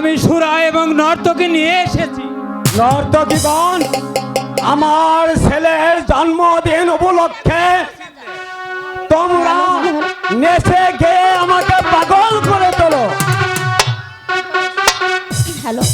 আমি সুরা এবং নর্তকে নিয়ে এসেছি। নর্তকীগণ আমার ছেলের জন্মদিন উপলক্ষে তোমরা নেচে গিয়ে আমাকে পাগল করে তোলো। হ্যালো।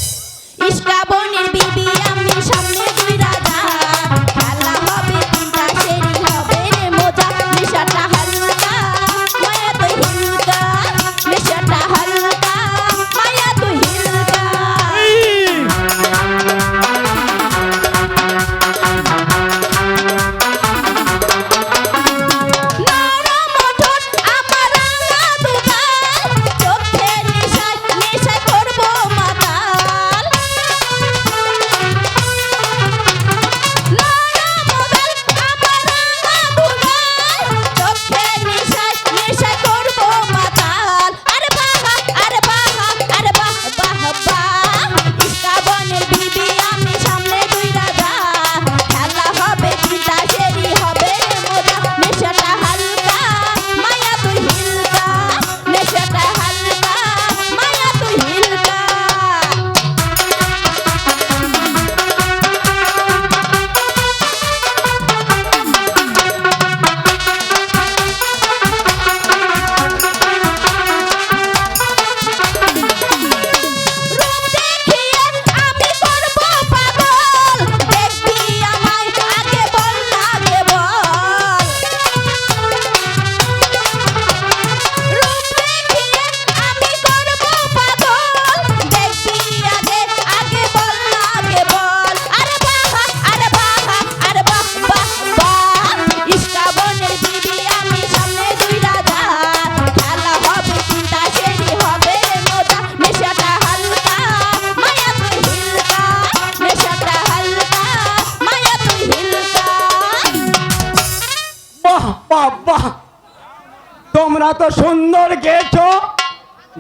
তোমরা তো সুন্দর গেছো।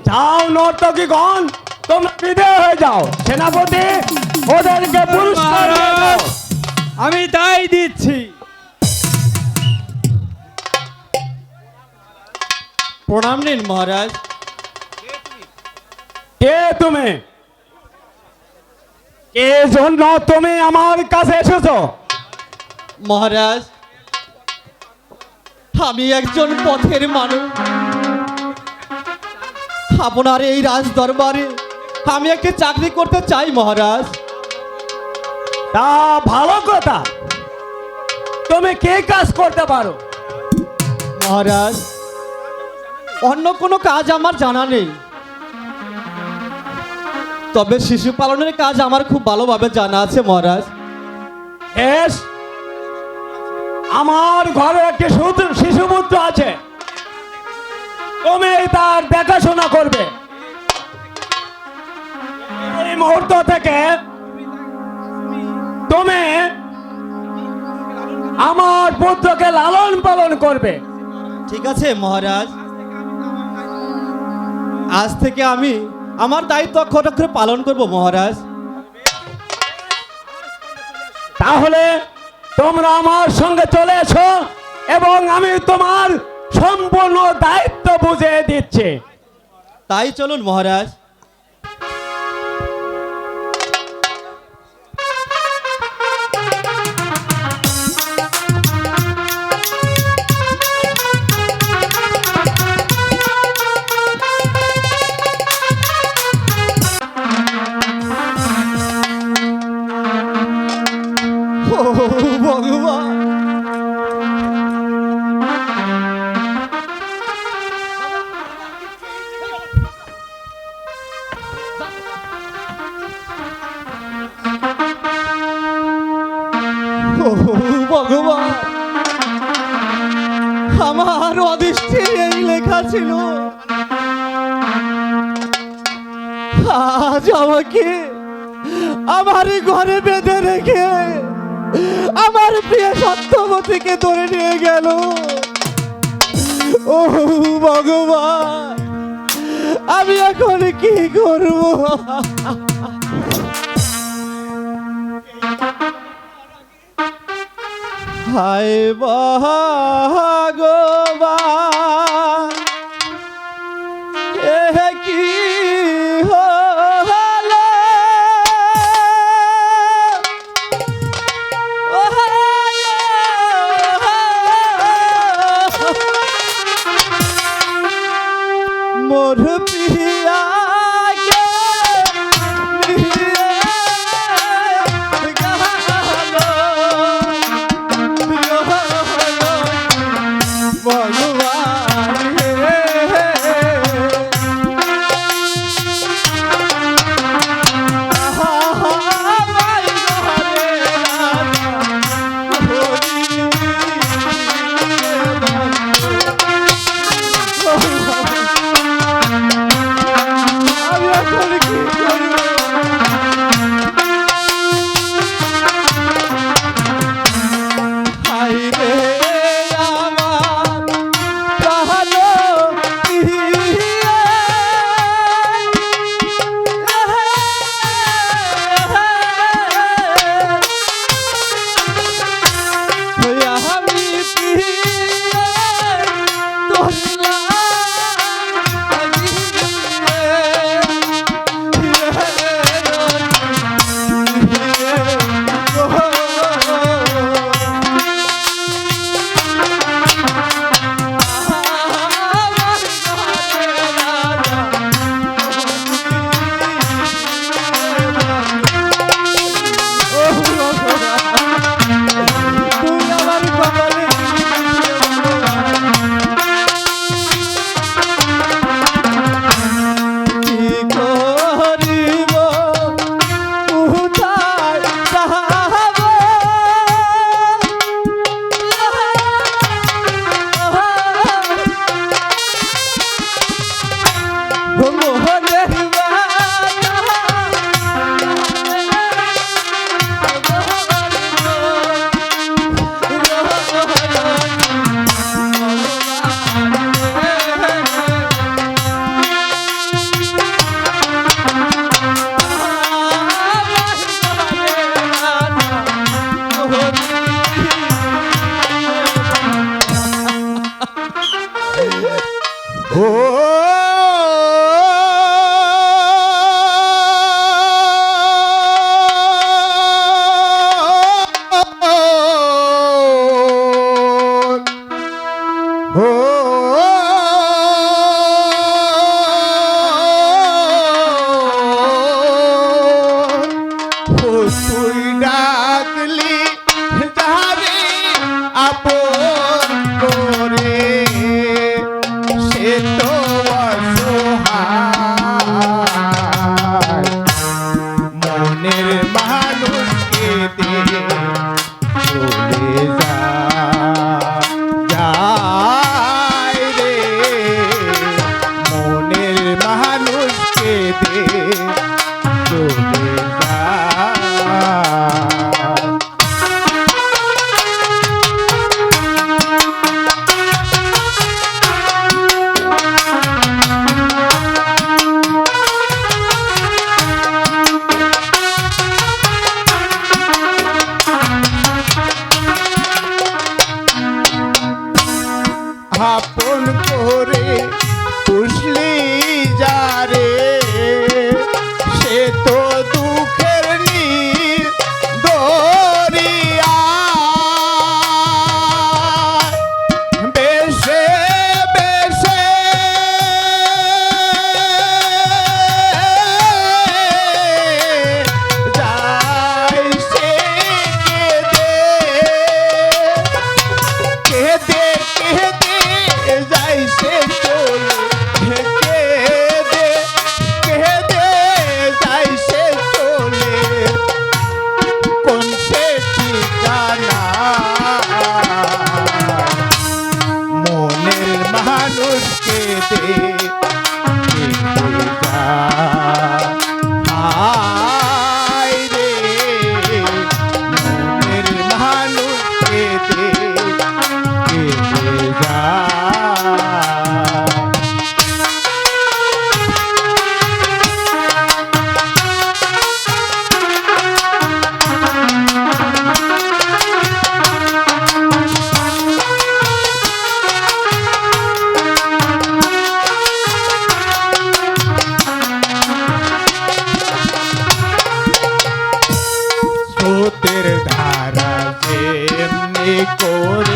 যাও নর্তকীগণ তোমরা বিদায় হয়ে যাও। সেনাপতি ওদেরকে পুরস্কার আমি তাই দিচ্ছি। প্রণাম নিন মহারাজ। কে তুমি? কে জন্য তুমি আমার কাছে এসেছ? মহারাজ আমি একজন পথের মানুষ। আপনার এই রাজ দরবারে আমি একটি চাকরি করতে চাই মহারাজ। তা ভালো কথা। তুমি কে কাজ করতে পারো? মহারাজ অন্য কোনো কাজ আমার জানা নেই। তবে শিশু পালনের কাজ আমার খুব ভালোভাবে জানা আছে মহারাজ। বেশ আমার ঘরে একটি শিশুপুত্র আছে। তুমি তার দেখাশোনা করবে। এই মুহূর্ত থেকে তুমি আমার পুত্রকে লালন পালন করবে। ঠিক আছে মহারাজ। আজ থেকে আমি আমার দায়িত্ব অক্ষর অক্ষরে পালন করব মহারাজ। তাহলে তোমরা আমার সঙ্গে চলে এসো এবং আমি তোমার সম্পূর্ণ দায়িত্ব বুঝে দিচ্ছি। তাই চলুন মহারাজ। ভগবান। আমার অদৃষ্টে এই লেখা ছিল। আজ আমাকে আমার ঘরে বেঁধে রেখে আমার প্রিয় সত্যবতীকে ধরে নিয়ে গেল। ও ভগবান, আমি এখন কি করব? হায় স্রোতের ধারা যেমনি করে ভাটির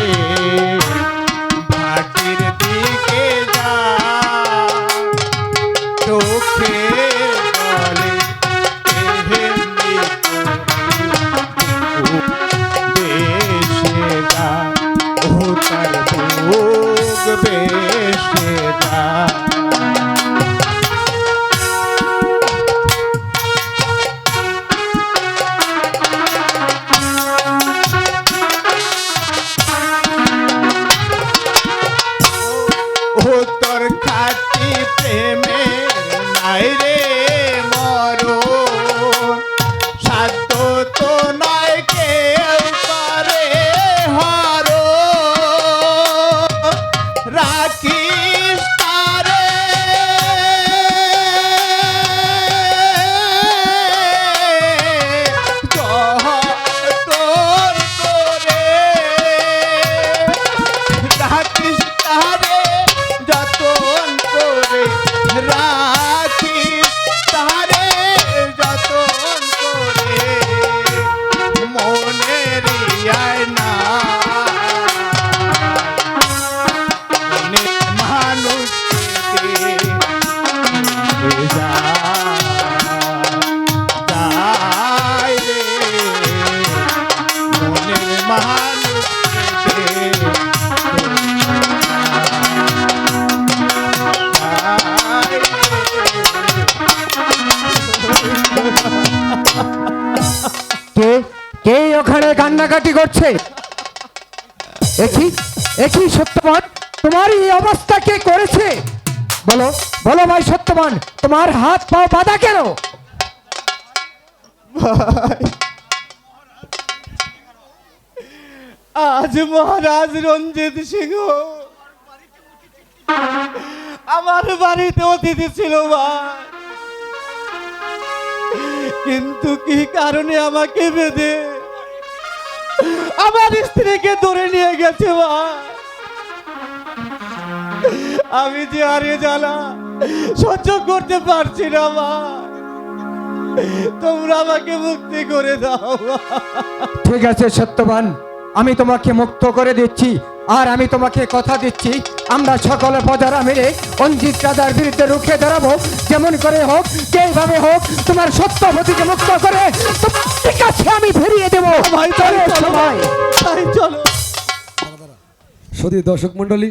কে? কে ওখানে কান্নাকাটি করছে? একই একই সত্যবান? তোমার এই অবস্থা কে করেছে? বলো বলো ভাই সত্যবান, তোমার হাত পা বাঁধা কেন? আজ মহারাজ রঞ্জিত সিংহ। আমার বাড়িতে অতিথি ছিল ভাই। কিন্তু কি কারণে আমাকে বেঁধে? আমার স্ত্রীকে ধরে নিয়ে গেছে ভাই আমি যে আরে জ্বালা সহ্য করতে পারছি না, মা। তোমরা আমাকে মুক্তি করে দাও ঠিক আছে, সত্যবান। আমি তোমাকে মুক্ত করে দিচ্ছি, আর আমি তোমাকে কথা দিচ্ছি। আমরা সকলে প্রজারা মিলে অঞ্জিত রাজার বিরুদ্ধে রুখে দাঁড়াবো। যেমন করে হোক যেভাবে হোক তোমার সত্যপতিকে মুক্ত করে কাছে আমি ফিরিয়ে দেবো। ভাই তাই চলো সবাই তাই চলো। সদী দর্শক মণ্ডলী